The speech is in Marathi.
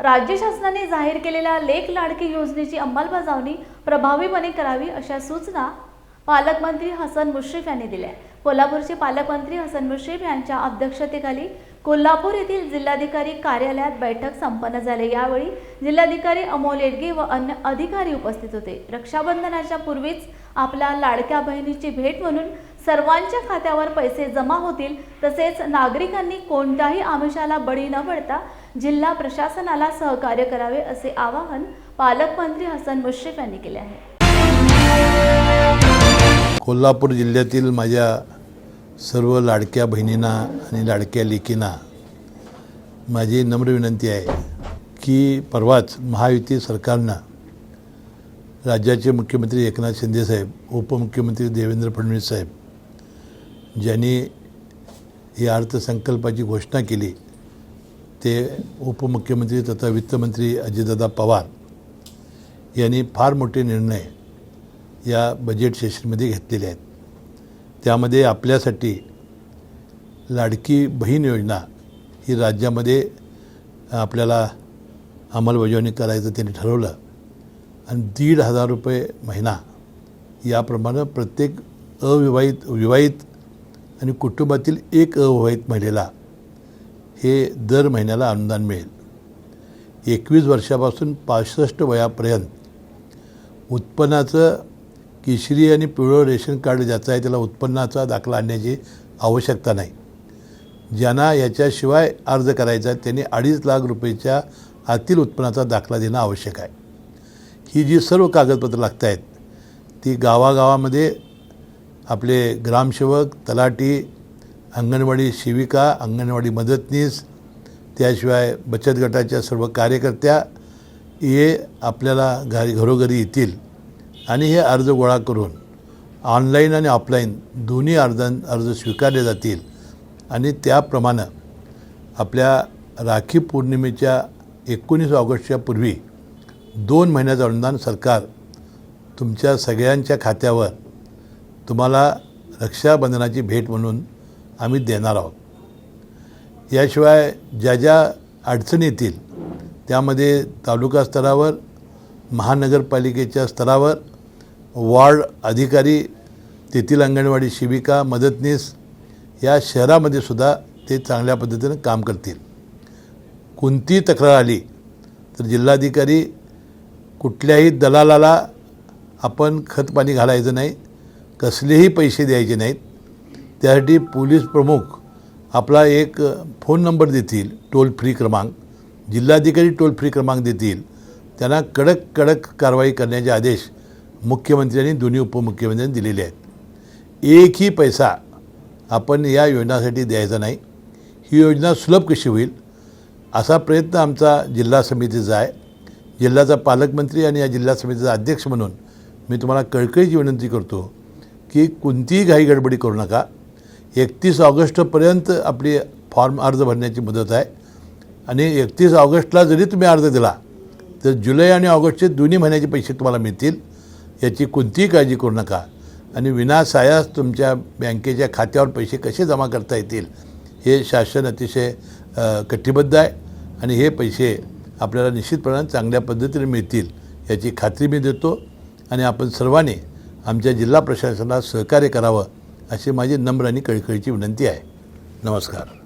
राज्य शासनाने जाहीर केलेल्या लेख लाडकी योजनेची अंमलबजावणी प्रभावीपणे करावी अशा सूचना पालकमंत्री हसन मुश्रीफ यांनी दिल्या कोल्हापूरचे पालकमंत्री हसन मुश्रीफ यांच्या अध्यक्षतेखाली कोल्हापूर येथील जिल्हाधिकारी कार्यालयात बैठक संपन्न झाली. यावेळी जिल्हाधिकारी अमोल येडगे व अन्य अधिकारी उपस्थित होते. रक्षाबंधनाच्या पूर्वीच आपल्या लाडक्या बहिणीची भेट म्हणून सर्वांच्या खात्यावर पैसे जमा होतील तसेच नागरिकांनी कोणत्याही आमिषाला बळी न पडता जिल्हा प्रशासनाला सहकार्य करावे असे आवाहन पालकमंत्री हसन मुश्रीफ यांनी केले आहे. कोल्हापूर जिल्ह्यातील माझ्या सर्व लाडक्या बहिणींना आणि लाडक्या लेकींना माझी नम्र विनंती आहे की परवाच महायुती सरकारनं राज्याचे मुख्यमंत्री एकनाथ शिंदेसाहेब उपमुख्यमंत्री देवेंद्र फडणवीस साहेब ज्यांनी या अर्थसंकल्पाची घोषणा केली ते उपमुख्यमंत्री तथा वित्तमंत्री अजितदादा पवार यांनी फार मोठे निर्णय या बजेट सेशनमध्ये घेतलेले आहेत. त्यामध्ये आपल्यासाठी लाडकी बहीण योजना ही राज्यामध्ये आपल्याला अंमलबजावणी करायचं त्यांनी ठरवलं आणि दीड हजार रुपये महिना याप्रमाणे प्रत्येक अविवाहित विवाहित आणि कुटुंबातील एक अविवाहित महिलेला हे दर महिन्याला अनुदान मिळेल. एकवीस वर्षापासून पासष्ट वयापर्यंत उत्पन्नाचं केशरी आणि पिवळं रेशन कार्ड ज्याचं आहे त्याला उत्पन्नाचा दाखला आणण्याची आवश्यकता नाही. ज्यांना याच्याशिवाय अर्ज करायचा आहे त्यांनी अडीच लाख रुपयेच्या आतील उत्पन्नाचा दाखला देणं आवश्यक आहे. ही जी सर्व कागदपत्रं लागत आहेत ती गावागावामध्ये आपले ग्रामसेवक तलाठी अंगणवाडी सेविका अंगणवाडी मदतनीस त्याशिवाय बचत गटाच्या सर्व कार्यकर्त्या हे आपल्याला घरी घरोघरी येतील आणि हे अर्ज गोळा करून ऑनलाईन आणि ऑफलाईन दोन्ही अर्जां अर्ज स्वीकारले जातील. आणि त्याप्रमाणे आपल्या राखी पौर्णिमेच्या एकोणीस ऑगस्टच्या पूर्वी दोन महिन्याचं अनुदान सरकार तुमच्या सगळ्यांच्या खात्यावर तुम्हाला रक्षाबंधनाची भेट म्हणून आम्ही देणार आहोत. याशिवाय ज्या ज्या अडचणी येतील त्यामध्ये तालुका स्तरावर महानगरपालिकेच्या स्तरावर वॉर्ड अधिकारी तेथील अंगणवाडी शिबिका मदतनीस या शहरामध्ये सुद्धा ते चांगल्या पद्धतीनं काम करतील. कोणतीही तक्रार आली तर जिल्हाधिकारी कुठल्याही दलालाला आपण खतपाणी घालायचं नाही कसलेही पैसे द्यायचे नाहीत. त्यासाठी पोलीस प्रमुख आपला एक फोन नंबर देतील टोल फ्री क्रमांक. जिल्हाधिकारी टोल फ्री क्रमांक देतील. त्यांना कडक कडक कारवाई करण्याचे आदेश मुख्यमंत्र्यांनी दोन्ही उपमुख्यमंत्र्यांनी दिलेले आहेत. एकही पैसा आपण या योजनासाठी द्यायचा नाही. ही योजना सुलभ कशी होईल असा प्रयत्न आमचा जिल्हा समितीचा आहे. जिल्ह्याचा पालकमंत्री आणि या जिल्हा समितीचा अध्यक्ष म्हणून मी तुम्हाला कळकळीची विनंती करतो की कोणतीही घाई गडबडी करू नका. एकतीस ऑगस्टपर्यंत आपली फॉर्म अर्ज भरण्याची मुदत आहे. आणि एकतीस ऑगस्टला जरी तुम्ही अर्ज दिला तर जुलै आणि ऑगस्टचे दोन्ही महिन्याचे पैसे तुम्हाला मिळतील. याची कोणतीही काळजी करू नका. आणि विनासायास तुमच्या बँकेच्या खात्यावर पैसे कसे जमा करता येतील हे शासन अतिशय कटिबद्ध आहे. आणि हे पैसे आपल्याला निश्चितपणाने चांगल्या पद्धतीने मिळतील याची खात्री मी देतो. आणि आपण सर्वांनी आमच्या जिल्हा प्रशासनाला सहकार्य करावं अशी माझी नम्र आणि कळकळीची विनंती आहे. नमस्कार.